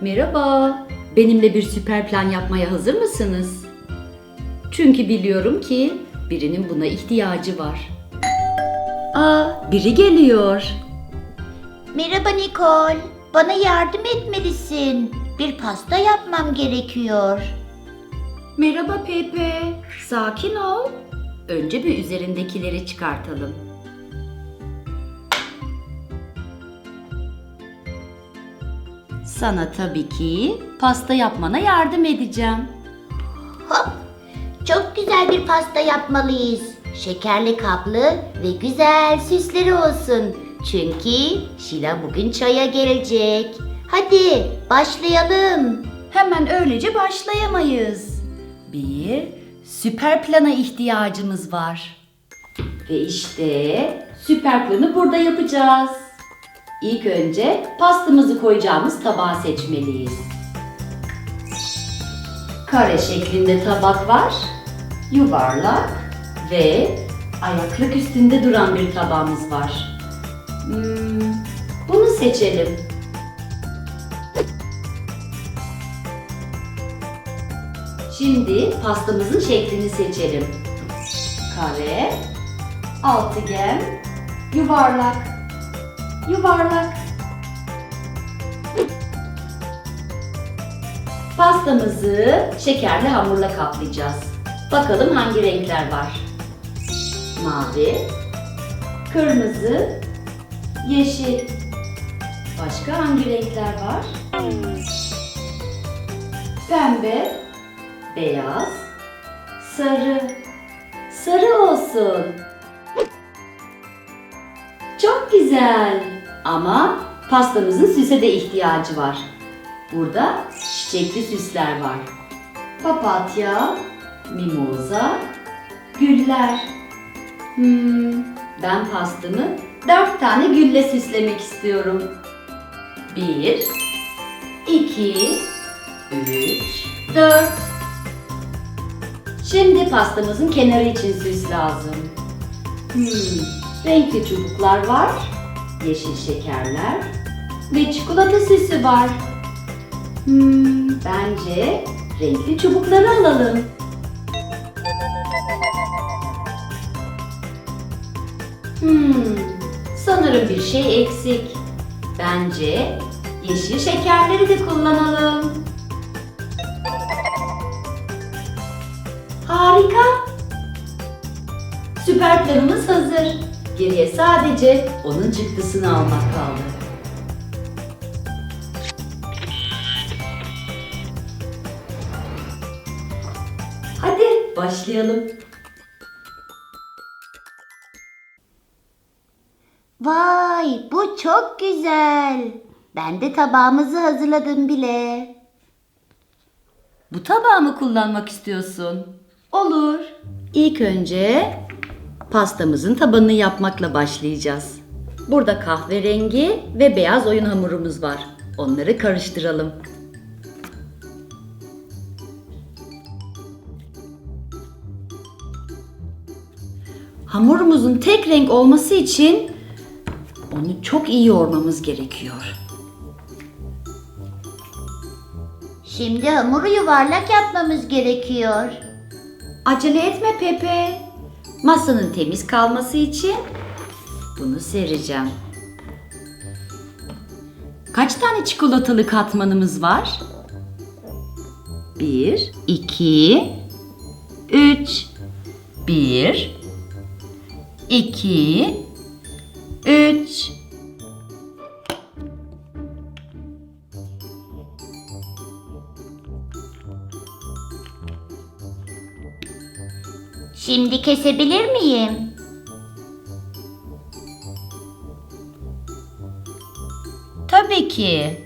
Merhaba. Benimle bir süper plan yapmaya hazır mısınız? Çünkü biliyorum ki birinin buna ihtiyacı var. Aa, biri geliyor. Merhaba Nicole. Bana yardım etmelisin. Bir pasta yapmam gerekiyor. Merhaba Pepe. Sakin ol. Önce bir üzerindekileri çıkartalım. Sana tabii ki pasta yapmana yardım edeceğim. Hop. Çok güzel bir pasta yapmalıyız. Şekerli kaplı ve güzel süsleri olsun. Çünkü Şila bugün çaya gelecek. Hadi başlayalım. Hemen öylece başlayamayız. Bir süper plana ihtiyacımız var. Ve işte süper planı burada yapacağız. İlk önce pastamızı koyacağımız tabağı seçmeliyiz. Kare şeklinde tabak var. Yuvarlak ve ayaklık üstünde duran bir tabağımız var. Hmm, bunu seçelim. Şimdi pastamızın şeklini seçelim. Kare, altıgen, yuvarlak, yuvarlak. Pastamızı şekerli hamurla kaplayacağız. Bakalım hangi renkler var. Mavi, kırmızı, yeşil. Başka hangi renkler var? Pembe, beyaz, sarı. Sarı olsun. Çok güzel. Ama pastamızın süse de ihtiyacı var. Burada çiçekli süsler var. Papatya, mimoza, güller. Hmm, ben pastamı dört tane gülle süslemek istiyorum. Bir, iki, üç, dört. Şimdi pastamızın kenarı için süs lazım. Hmm, renkli çubuklar var, yeşil şekerler ve çikolata süsü var. Hmm, bence renkli çubukları alalım. Hmm, sanırım bir şey eksik. Bence yeşil şekerleri de kullanalım. Harika. Süper planımız hazır. Geriye sadece onun çıktısını almak kaldı. Hadi başlayalım. Vay bu çok güzel. Ben de tabağımızı hazırladım bile. Bu tabağı mı kullanmak istiyorsun? Olur. İlk önce pastamızın tabanını yapmakla başlayacağız. Burada kahverengi ve beyaz oyun hamurumuz var. Onları karıştıralım. Hamurumuzun tek renk olması için onu çok iyi yoğurmamız gerekiyor. Şimdi hamuru yuvarlak yapmamız gerekiyor. Acele etme Pepe. Masanın temiz kalması için bunu sereceğim. Kaç tane çikolatalı katmanımız var? Bir, iki, üç. Bir, iki, üç. Şimdi kesebilir miyim? Tabii ki.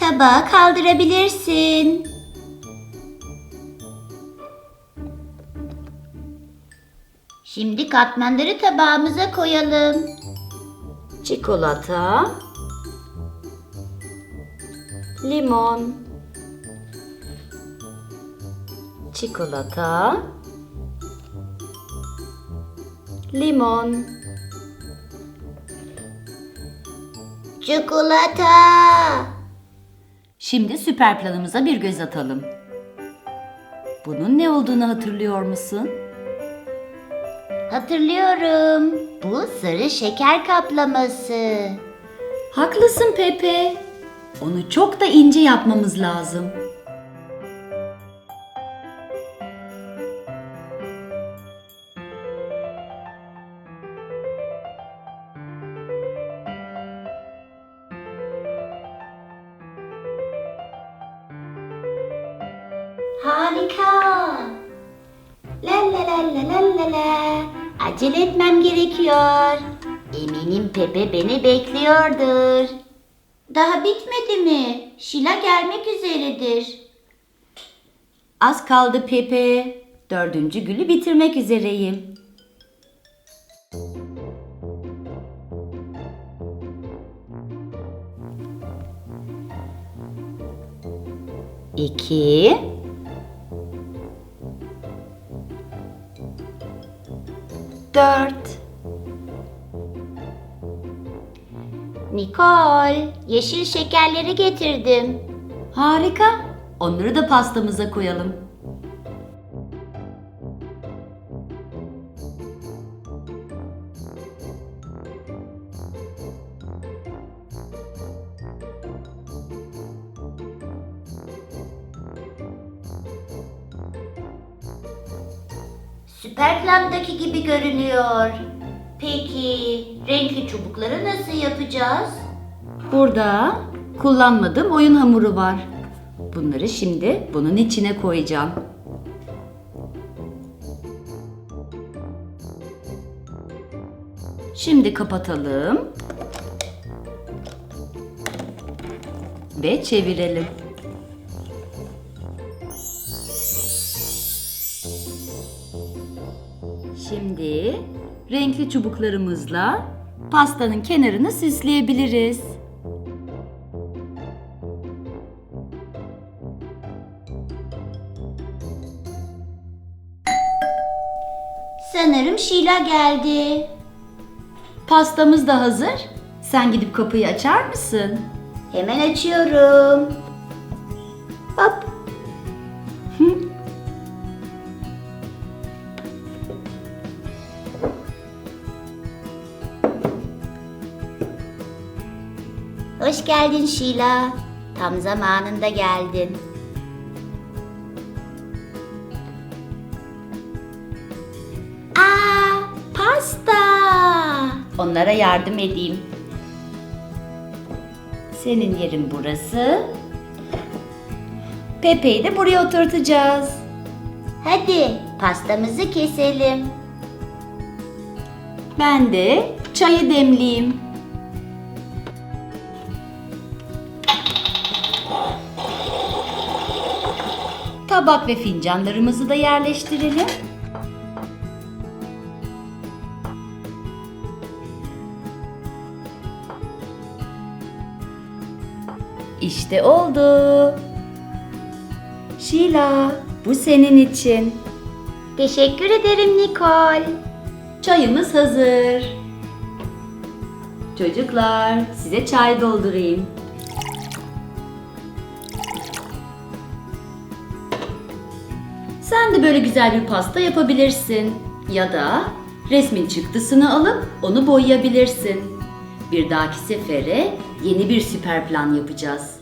Tabağı kaldırabilirsin. Şimdi katmanları tabağımıza koyalım. Çikolata, limon, çikolata, limon, Çikolata. Şimdi süper planımıza bir göz atalım. Bunun ne olduğunu hatırlıyor musun? Hatırlıyorum. Bu sarı şeker kaplaması. Haklısın Pepe. Onu çok da ince yapmamız lazım. Harika. La la la la la la la. Acele etmem gerekiyor. Eminim Pepe beni bekliyordur. Daha bitmedi mi? Şila gelmek üzeredir. Az kaldı Pepe. Dördüncü gülü bitirmek üzereyim. İki. Dört. Nicole, yeşil şekerleri getirdim. Harika. Onları da pastamıza koyalım. Süper plandaki gibi görünüyor. Peki, renkli çubukları nasıl yapacağız? Burada kullanmadığım oyun hamuru var. Bunları şimdi bunun içine koyacağım. Şimdi kapatalım. Ve çevirelim. Şimdi renkli çubuklarımızla pastanın kenarını süsleyebiliriz. Sanırım Şila geldi. Pastamız da hazır. Sen gidip kapıyı açar mısın? Hemen açıyorum. Hoş geldin Şila. Tam zamanında geldin. Aa, pasta. Onlara yardım edeyim. Senin yerin burası. Pepe'yi de buraya oturtacağız. Hadi pastamızı keselim. Ben de çayı demleyeyim. Tabak ve fincanlarımızı da yerleştirelim. İşte oldu. Sheila, bu senin için. Teşekkür ederim Nicole. Çayımız hazır. Çocuklar, size çay doldurayım. Sen de böyle güzel bir pasta yapabilirsin. Ya da resmin çıktısını alıp onu boyayabilirsin. Bir dahaki sefere yeni bir süper plan yapacağız.